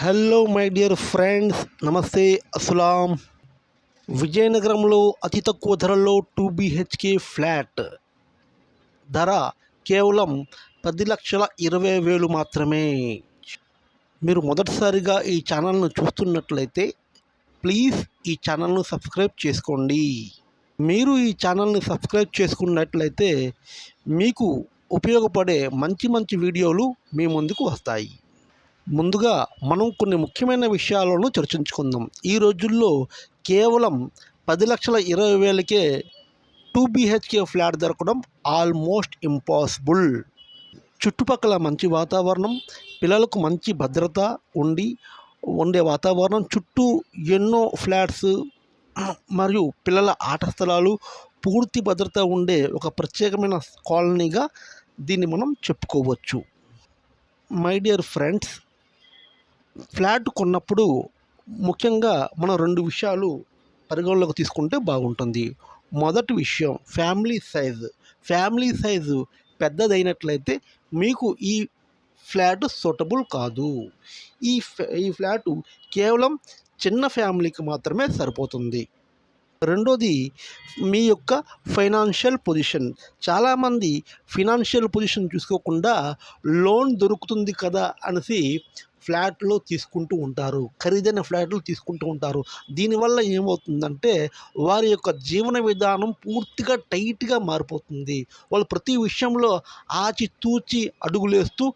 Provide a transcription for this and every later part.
Hello my dear friends. నమస్తే. అస్సలాం. విజయనగరంలో అతి తక్కువ ధరలో టూ బిహెచ్కే ఫ్లాట్. ధర కేవలం పది లక్షల ఇరవై వేలు మాత్రమే. మీరు మొదటిసారిగా ఈ ఛానల్ను చూస్తున్నట్లయితే ప్లీజ్ ఈ ఛానల్ను సబ్స్క్రైబ్ చేసుకోండి. మీరు ఈ ఛానల్ని సబ్స్క్రైబ్ చేసుకున్నట్లయితే మీకు ఉపయోగపడే మంచి మంచి వీడియోలు మీ ముందుకు వస్తాయి. ముందుగా మనం కొన్ని ముఖ్యమైన విషయాలను చర్చించుకుందాం. ఈ రోజుల్లో కేవలం పది లక్షల ఇరవై వేలకే టూ బీహెచ్కే ఫ్లాట్ దొరకడం ఆల్మోస్ట్ ఇంపాసిబుల్. చుట్టుపక్కల మంచి వాతావరణం పిల్లలకు మంచి భద్రత ఉండి ఉండే వాతావరణం చుట్టూ ఎన్నో ఫ్లాట్స్ మరియు పిల్లల ఆట స్థలాలు పూర్తి భద్రత ఉండే ఒక ప్రత్యేకమైన కాలనీగా దీన్ని మనం చెప్పుకోవచ్చు. మై డియర్ ఫ్రెండ్స్ ఫ్లాట్ కొన్నప్పుడు ముఖ్యంగా మనం రెండు విషయాలు పరిగణలోకి తీసుకుంటే బాగుంటుంది. మొదటి విషయం ఫ్యామిలీ సైజు. ఫ్యామిలీ సైజు పెద్దదైనట్లయితే మీకు ఈ ఫ్లాట్ సూటబుల్ కాదు. ఈ ఈ ఫ్లాటు కేవలం చిన్న ఫ్యామిలీకి మాత్రమే సరిపోతుంది. రెండోది మీ యొక్క ఫైనాన్షియల్ పొజిషన్. చాలామంది ఫినాన్షియల్ పొజిషన్ చూసుకోకుండా లోన్ దొరుకుతుంది కదా అనేసి ఫ్లాట్లో తీసుకుంటూ ఉంటారు ఖరీదైన ఫ్లాట్లు తీసుకుంటూ ఉంటారు. దీనివల్ల ఏమవుతుందంటే వారి యొక్క జీవన విధానం పూర్తిగా టైట్గా మారిపోతుంది. వాళ్ళు ప్రతి విషయంలో ఆచితూచి అడుగులేస్తూ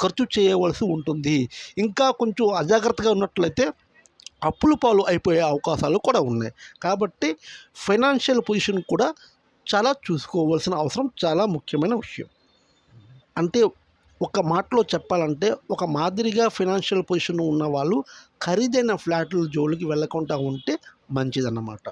ఖర్చు చేయవలసి ఉంటుంది. ఇంకా కొంచెం అజాగ్రత్తగా ఉన్నట్లయితే అప్పుల పాలు అయిపోయే అవకాశాలు కూడా ఉన్నాయి. కాబట్టి ఫైనాన్షియల్ పొజిషన్ కూడా చాలా చూసుకోవాల్సిన అవసరం చాలా ముఖ్యమైన విషయం. అంటే ఒక మాటలో చెప్పాలంటే ఒక మాదిరిగా ఫైనాన్షియల్ పొజిషన్ ఉన్న వాళ్ళు ఖరీదైన ఫ్లాట్ల జోలికి వెళ్ళకుండా ఉంటే మంచిదన్నమాట.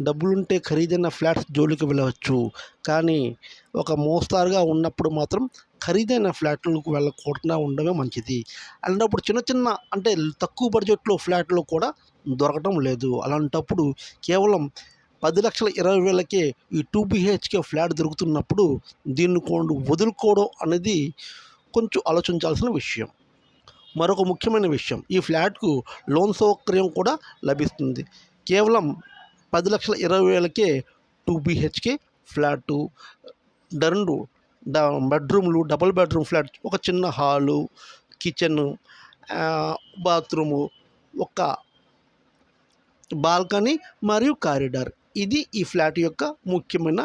డబ్బులుంటే ఖరీదైన ఫ్లాట్స్ జోలికి వెళ్ళవచ్చు. కానీ ఒక మోస్తారుగా ఉన్నప్పుడు మాత్రం ఖరీదైన ఫ్లాట్లకు వెళ్ళకుండా ఉండడమే మంచిది. అలాంటప్పుడు చిన్న చిన్న అంటే తక్కువ బడ్జెట్లో ఫ్లాట్లు కూడా దొరకటం లేదు. అలాంటప్పుడు కేవలం పది లక్షల ఇరవై వేలకే ఈ టూ బిహెచ్కే ఫ్లాట్ దొరుకుతున్నప్పుడు దీన్ని కొండు వదులుకోవడం అనేది కొంచెం ఆలోచించాల్సిన విషయం. మరొక ముఖ్యమైన విషయం ఈ ఫ్లాట్కు లోన్ సౌకర్యం కూడా లభిస్తుంది. కేవలం పది లక్షల ఇరవై వేలకే టూ బిహెచ్కే ఫ్లాటు రెండు డ బెడ్రూమ్లు డబుల్ బెడ్రూమ్ ఫ్లాట్ ఒక చిన్న హాలు కిచెన్ బాత్రూము ఒక బాల్కనీ మరియు కారిడార్. ఇది ఈ ఫ్లాట్ యొక్క ముఖ్యమైన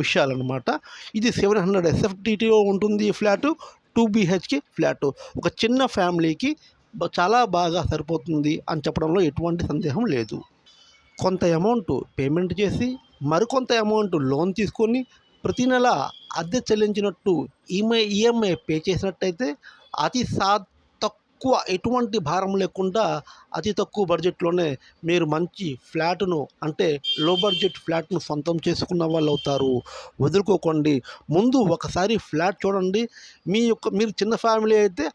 విషయాలన్నమాట. ఇది సెవెన్ హండ్రెడ్ ఎస్ఎఫ్టీటీలో ఉంటుంది ఈ ఫ్లాటు టూ బీహెచ్కే ఫ్లాటు. ఒక చిన్న ఫ్యామిలీకి చాలా బాగా సరిపోతుంది అని చెప్పడంలో ఎటువంటి సందేహం లేదు. కొంత అమౌంట్ పేమెంట్ చేసి మరికొంత అమౌంట్ లోన్ తీసుకొని ప్రతి నెల అద్దె చెల్లించినట్టు ఈఎంఐ ఈఎంఐ పే చేసినట్టయితే అతి సా తక్కువ ఎటువంటి భారం లేకుండా అతి తక్కువ బడ్జెట్లోనే మీరు మంచి ఫ్లాట్ను అంటే లో బడ్జెట్ ఫ్లాట్ను సొంతం చేసుకున్న వాళ్ళు అవుతారు. వదులుకోకండి. ముందు ఒకసారి ఫ్లాట్ చూడండి. మీ యొక్క మీరు చిన్న ఫ్యామిలీ అయితే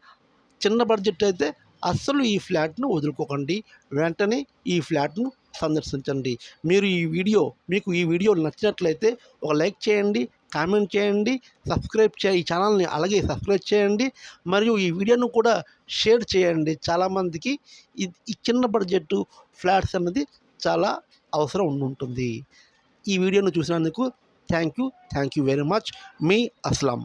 చిన్న బడ్జెట్ అయితే అస్సలు ఈ ఫ్లాట్ను వదులుకోకండి. వెంటనే ఈ ఫ్లాట్ను సందర్శించండి. మీరు ఈ వీడియో మీకు ఈ వీడియో నచ్చినట్లయితే ఒక లైక్ చేయండి. కామెంట్ చేయండి సబ్స్క్రైబ్ చే ఈ ఛానల్ని అలాగే సబ్స్క్రైబ్ చేయండి మరియు ఈ వీడియోను కూడా షేర్ చేయండి. చాలామందికి ఈ చిన్న బడ్జెట్ ఫ్లాట్స్ అన్నది చాలా అవసరం ఉండుంటుంది. ఈ వీడియోను చూసినందుకు thank you thank you very much. Me Aslam.